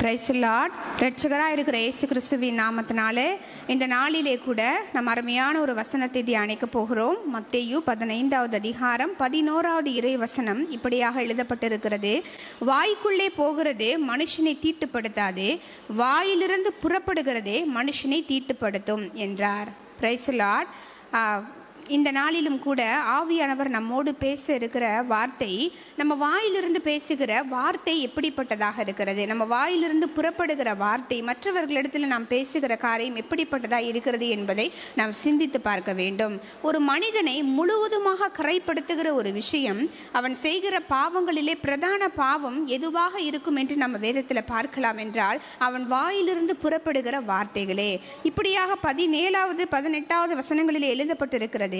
Price Lord ரட்சகராக இருக்கிற இயேசு கிறிஸ்துவின் நாமத்தினாலே இந்த நாளிலே கூட நம்ம அருமையான ஒரு வசனத்தை தியானிக்க போகிறோம். மத்தேயு பதினைந்தாவது அதிகாரம் பதினோராவது இறை வசனம் இப்படியாக எழுதப்பட்டிருக்கிறது. வாய்க்குள்ளே போகிறது மனுஷனை தீட்டுப்படுத்தாது வாயிலிருந்து புறப்படுகிறதே மனுஷனை தீட்டுப்படுத்தும் என்றார். பிரைஸ் லார்ட் இந்த நாளிலும் கூட ஆவியானவர் நம்மோடு பேச இருக்கிற வார்த்தை நம்ம வாயிலிருந்து பேசுகிற வார்த்தை எப்படிப்பட்டதாக இருக்கிறது? நம்ம வாயிலிருந்து புறப்படுகிற வார்த்தை மற்றவர்களிடத்தில் நாம் பேசுகிற காரியம் எப்படிப்பட்டதாக இருக்கிறது என்பதை நாம் சிந்தித்து பார்க்க வேண்டும். ஒரு மனிதனை முழுவதுமாக கரைப்படுத்துகிற ஒரு விஷயம் அவன் செய்கிற பாவங்களிலே பிரதான பாவம் எதுவாக இருக்கும் என்று நம்ம வேதத்தில் பார்க்கலாம் என்றால் அவன் வாயிலிருந்து புறப்படுகிற வார்த்தைகளே. இப்படியாக பதினேழாவது பதினெட்டாவது வசனங்களில் எழுதப்பட்டிருக்கிறது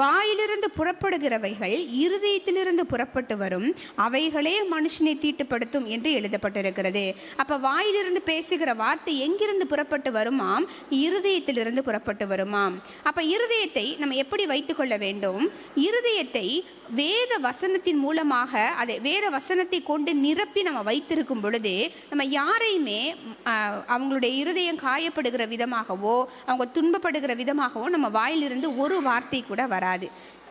வாயிலிருந்து புறப்படுகிறவைகள் இருதயத்திலிருந்து புறப்பட்டு வரும் அவைகளே மனுஷனை தீட்டுப்படுத்தும் என்று எழுதப்பட்டிருக்கிறது. அப்ப வாயிலிருந்து பேசுகிற வார்த்தை எங்கிருந்து புறப்பட்டு வருமாம்? இருதயத்திலிருந்து புறப்பட்டு வருமாம். அப்போ இருதயத்தை நம்ம எப்படி வைத்துக்கொள்ள வேண்டும்? இருதயத்தை வேத வசனத்தின் மூலமாக அதை வேத வசனத்தை கொண்டு நிரப்பி நம்ம வைத்திருக்கும் பொழுது நம்ம யாரையுமே அவங்களுடைய இருதயம் காயப்படுகிற விதமாகவோ அவங்க துன்பப்படுகிற விதமாகவோ நம்ம வாயிலிருந்து ஒரு வார்த்தை கூட வராது.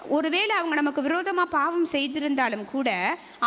ஒருவேளை அவங்க நமக்கு விரோதமாக பாவம் செய்திருந்தாலும் கூட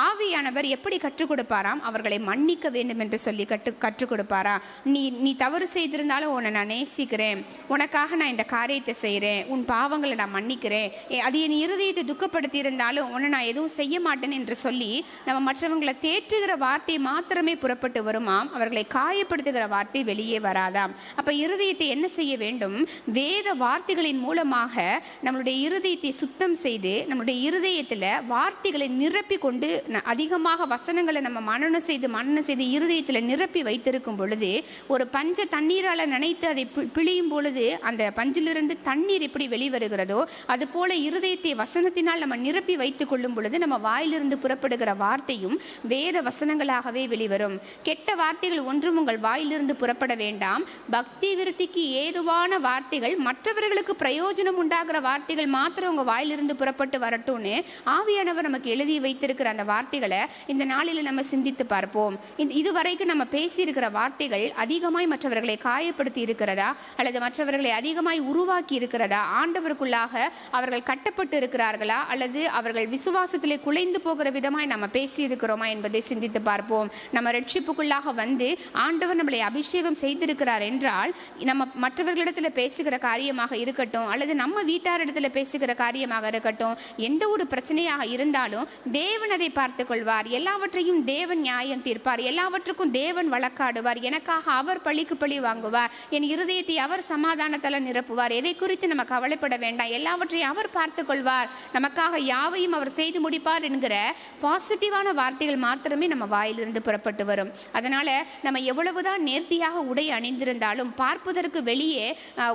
ஆவியானவர் எப்படி கற்றுக் கொடுப்பாராம்? அவர்களை மன்னிக்க வேண்டும் என்று சொல்லி கற்று கற்றுக் கொடுப்பாரா? நீ நீ தவறு செய்திருந்தாலும் உன்னை நான் நேசிக்கிறேன். உனக்காக நான் இந்த காரியத்தை செய்கிறேன் உன் பாவங்களை நான் மன்னிக்கிறேன். அது என் இருதயத்தை துக்கப்படுத்தி இருந்தாலும் உன்னை நான் எதுவும் செய்ய மாட்டேன் என்று சொல்லி நம்ம மற்றவங்களை தேற்றுகிற வார்த்தை மாத்திரமே புறப்பட்டு வருமாம். அவர்களை காயப்படுத்துகிற வார்த்தை வெளியே வராதாம். அப்போ இருதயத்தை என்ன செய்ய வேண்டும்? வேத வார்த்தைகளின் மூலமாக நம்மளுடைய இருதயத்தை சுத்தம் செய்து நம்மளுடைய இருதயத்தில் வார்த்தைகளை நிரப்பி கொண்டு அதிகமாக வசனங்களை நம்ம மனனம் செய்து மனனம் செய்து இருதயத்தில் நிரப்பி வைத்திருக்கும் பொழுது ஒரு பஞ்ச தண்ணீரால் நினைத்து அதை பிழியும் பொழுது அந்த பஞ்சிலிருந்து தண்ணீர் எப்படி வெளிவருகிறதோ அது போல இருதயத்தை வசனத்தினால் நம்ம நிரப்பி வைத்துக் கொள்ளும் பொழுது நம்ம வாயிலிருந்து புறப்படுகிற வார்த்தையும் வேத வசனங்களாகவே வெளிவரும். கெட்ட வார்த்தைகள் ஒன்றும் உங்கள் வாயிலிருந்து புறப்பட வேண்டாம். பக்தி விருத்திக்கு ஏதுவான வார்த்தைகள் மற்றவர்களுக்கு பிரயோஜனம் உண்டாகிற வார்த்தைகள் மாத்திரம் வாயில் நாளிலிருந்து புறப்பட்டு வரட்டும்னு ஆவியானவர் நமக்கு எழுதி வைத்திருக்கிற அந்த வார்த்தைகளை இந்த நாளில் நம்ம சிந்தித்து பார்ப்போம். இதுவரைக்கும் நம்ம பேசியிருக்கிற வார்த்தைகள் அதிகமாய் மற்றவர்களை காயப்படுத்தி இருக்கிறதா? அல்லது மற்றவர்களை அதிகமாய் உருவாக்கி இருக்கிறதா? ஆண்டவருக்குள்ளாக அவர்கள் கட்டப்பட்டு இருக்கிறார்களா? அல்லது அவர்கள் விசுவாசத்திலே குலைந்து போகிற விதமாய் நம்ம பேசி இருக்கிறோமா என்பதை சிந்தித்து பார்ப்போம். நம்ம ரட்சிப்புக்குள்ளாக வந்து ஆண்டவர் நம்மளை அபிஷேகம் செய்திருக்கிறார் என்றால் நம்ம மற்றவர்களிடத்தில் பேசுகிற காரியமாக இருக்கட்டும் அல்லது நம்ம வீட்டாரிடத்தில் பேசுகிற காரியமாக இருக்கட்டும் எந்த ஒரு பிரச்சனையாக இருந்தாலும் தேவன் அதை பார்த்து கொள்வார் எல்லாவற்றையும் தேவன் நியாயம் தீர்ப்பார். எல்லாவற்றுக்கும் தேவன் வழக்காடுவார். எனக்காக அவர் பழிக்கு பழி வாங்குவார். என் இருதயத்தை அவர் சமாதானத்தால் நிரப்புவார். எதை குறித்து நம்ம கவலைப்பட வேண்டாம். எல்லாவற்றையும் அவர் பார்த்து கொள்வார் நமக்காக யாவையும் அவர் செய்து முடிப்பார் என்கிற பாசிட்டிவான வார்த்தைகள் மாத்திரமே நம்ம வாயிலிருந்து புறப்பட்டு வரும். அதனால நம்ம எவ்வளவுதான் நேர்த்தியாக உடை அணிந்திருந்தாலும் பார்ப்பதற்கு வெளியே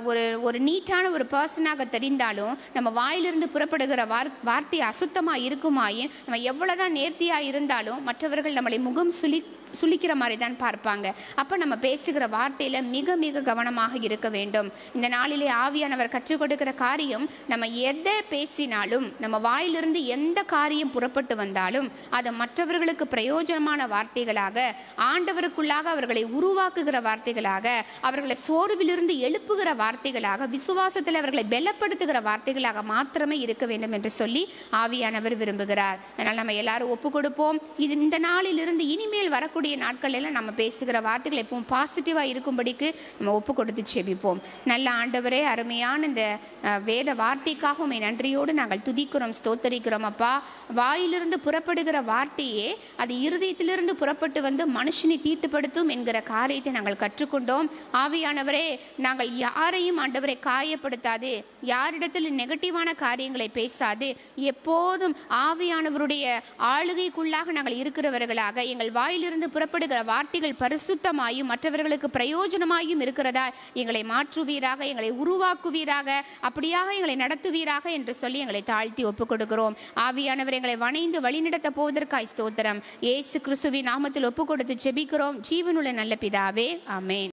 ஒரு ஒரு நீட்டான ஒரு பர்சனாக தெரிந்தாலும் நம்ம வாயிலிருந்து புறப்படுகிற வார் வார்த்தை அசுத்தமாக இருக்குமாயின் நம்ம எவ்வளவுதான் நேர்த்தியாக இருந்தாலும் மற்றவர்கள் நம்மளை முகம் சுழி சுளிக்கிற மாதிரி தான் பார்ப்பாங்க. அப்போ நம்ம பேசுகிற வார்த்தையில் மிக மிக கவனமாக இருக்க வேண்டும். இந்த நாளிலே ஆவியானவர் கற்றுக் கொடுக்கிற காரியம் நம்ம எதை பேசினாலும் நம்ம வாயிலிருந்து எந்த காரியம் புறப்பட்டு வந்தாலும் அது மற்றவர்களுக்கு பிரயோஜனமான வார்த்தைகளாக ஆண்டவருக்குள்ளாக அவர்களை உருவாக்குகிற வார்த்தைகளாக அவர்களை சோர்விலிருந்து எழுப்புகிற வார்த்தைகளாக விசுவாசத்தில் அவர்களை பலப்படுத்துகிற வார்த்தைகளாக மாத்திரமே இருக்க வேண்டும் என்று சொல்லி ஆவியானவர் விரும்புகிறார். அதனால் நம்ம எல்லாரும் ஒப்பு கொடுப்போம் இது இந்த நாளிலிருந்து இனிமேல் வரக்கூடிய நாட்களில் நம்ம பேசுகிற வார்த்தைகள் எப்பவும் பாசிட்டிவாக இருக்கும்படிக்கு நம்ம ஒப்பு கொடுத்து செபிப்போம். நல்ல ஆண்டவரே அருமையான இந்த வேத வார்த்தைக்காக உண்மை நன்றியோடு நாங்கள் துதிக்கிறோம் ஸ்தோத்தரிக்கிறோம் அப்பா. வாயிலிருந்து புறப்படுகிற வார்த்தையே அது இருதயத்திலிருந்து புறப்பட்டு வந்து மனுஷனை தீட்டுப்படுத்தும் என்கிற காரியத்தை நாங்கள் கற்றுக்கொண்டோம். ஆவியானவரே நாங்கள் யாரையும் ஆண்டவரை காயப்படுத்தாது. யாரிடத்தில் நெகட்டிவான காரியங்கள் பேசாது. எப்போதும் ஆவியானவருடைய ஆளுகைக்குள்ளாக நாங்கள் இருக்கிறவர்களாக எங்கள் வாயிலிருந்து புறப்படுகிற வார்த்தைகள் பரிசுத்தமாயும் மற்றவர்களுக்கு பிரயோஜனமாயும் இருக்கிறதா? எங்களை மாற்றுவீராக எங்களை உருவாக்குவீராக அப்படியாக எங்களை நடத்துவீராக என்று சொல்லி எங்களை தாழ்த்தி ஒப்புக் கொடுக்கிறோம் ஆவியானவர் எங்களை வணைந்து வழிநடத்த போவதற்காய் ஸ்தோத்திரம். இயேசு கிறிஸ்துவின் நாமத்தில் ஒப்புக் கொடுத்து ஜெபிக்கிறோம். ஜீவனுள்ள நல்ல பிதாவே ஆமென்.